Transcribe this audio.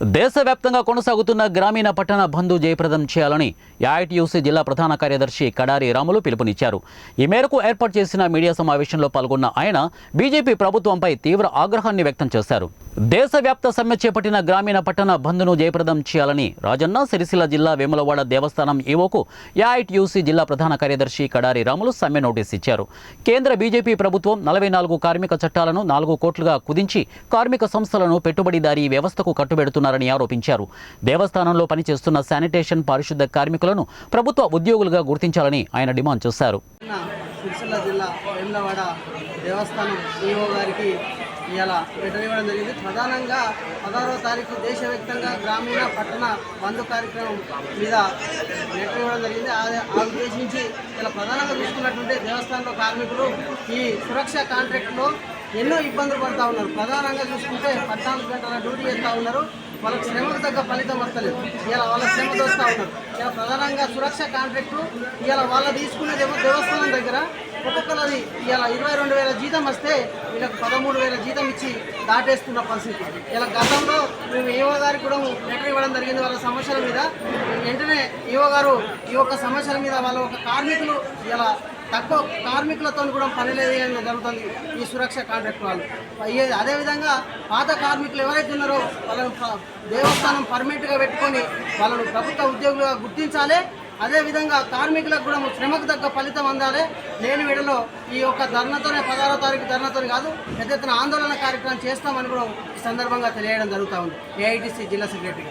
దేశవ్యాప్తంగా కొనసాగుతున్న గ్రామీణ పట్టణ బంధు జయప్రదం చేయాలని ఏఐటియూసీ జిల్లా ప్రధాన కార్యదర్శి కడారి రాములు పిలుపునిచ్చారు. ఈ మేరకు ఏర్పాటు చేసిన మీడియా సమావేశంలో పాల్గొన్న ఆయన బీజేపీ ప్రభుత్వంపై తీవ్ర ఆగ్రహాన్ని వ్యక్తం చేశారు. దేశవ్యాప్త సమ్మె చేపట్టిన గ్రామీణ పట్టణ బంధును జయప్రదం చేయాలని రాజన్న సిరిసిల్ల జిల్లా వేములవాడ దేవస్థానం ఈవోకు ఏఐటియూసీ జిల్లా ప్రధాన కార్యదర్శి కడారి రాములు సమ్మె నోటీస్ ఇచ్చారు. కేంద్ర బీజేపీ ప్రభుత్వం నలభై నాలుగు కార్మిక చట్టాలను నాలుగు కోట్లుగా కుదించి కార్మిక సంస్థలను పెట్టుబడిదారీ వ్యవస్థకు చేస్తున్నారని ఆరోపించారు. దేవస్థానంలో పనిచేస్తున్న శానిటేషన్ పారిశుద్ధ కార్మికులను ప్రభుత్వ ఉద్యోగులుగా గుర్తించాలని ఆయన డిమాండ్ చేశారు. జిల్లా వేములవాడ దేవస్థానం గారికి ఇలా లెటర్ ఇవ్వడం జరిగింది. ప్రధానంగా పదహారవ తారీఖు దేశవ్యాప్తంగా గ్రామీణ పట్టణ బంధు కార్యక్రమం మీద లెటర్ ఇవ్వడం జరిగింది. ఆ- ఉద్దేశించి ఇలా ప్రధానంగా చూసుకున్నటువంటి దేవస్థానంలో కార్మికులు ఈ సురక్ష కాంట్రాక్ట్లో ఎన్నో ఇబ్బందులు పడుతూ ఉన్నారు. ప్రధానంగా చూసుకుంటే పద్నాలుగు గంటల డ్యూటీ చేస్తూ ఉన్నారు. వాళ్ళకి శ్రమకు తగ్గ ఫలితం వస్తలేదు. ఇలా వాళ్ళ శ్రమ దోస్తూ ఉన్నారు. ఇలా ప్రధానంగా సురక్ష కాంట్రాక్టు ఇలా వాళ్ళు తీసుకునేదేమో దేవస్థానం దగ్గర. ఒక్కొక్కరిది ఇలా ఇరవై రెండు వేల జీతం వస్తే వీళ్ళకి పదమూడు వేల జీతం ఇచ్చి దాటేస్తున్న పరిస్థితి. ఇలా గతంలో మేము ఈవో గారికి కూడా లెటర్ ఇవ్వడం జరిగింది వాళ్ళ సమస్యల మీద. వెంటనే ఈవో గారు ఈ యొక్క సమస్యల మీద వాళ్ళ ఒక కార్మికులు ఇలా తక్కువ కార్మికులతో కూడా పని లేదు జరుగుతుంది ఈ సురక్ష కాంట్రాక్ట్ వాళ్ళు. అయ్యే- అదేవిధంగా పాత కార్మికులు ఎవరైతే ఉన్నారో వాళ్ళను దేవస్థానం పర్మనెంట్గా పెట్టుకొని వాళ్ళను ప్రభుత్వ ఉద్యోగులుగా గుర్తించాలి. అదేవిధంగా కార్మికులకు కూడా శ్రమకు తగ్గ ఫలితం అందాలి. లేని వీడలో ఈ యొక్క ధర్నతోనే పదహారో తారీఖు ధర్నతో కాదు పెద్ద ఆందోళన కార్యక్రమం చేస్తామని కూడా ఈ సందర్భంగా తెలియడం జరుగుతూ ఉంది. ఏఐటీసీ జిల్లా సెక్రటరీ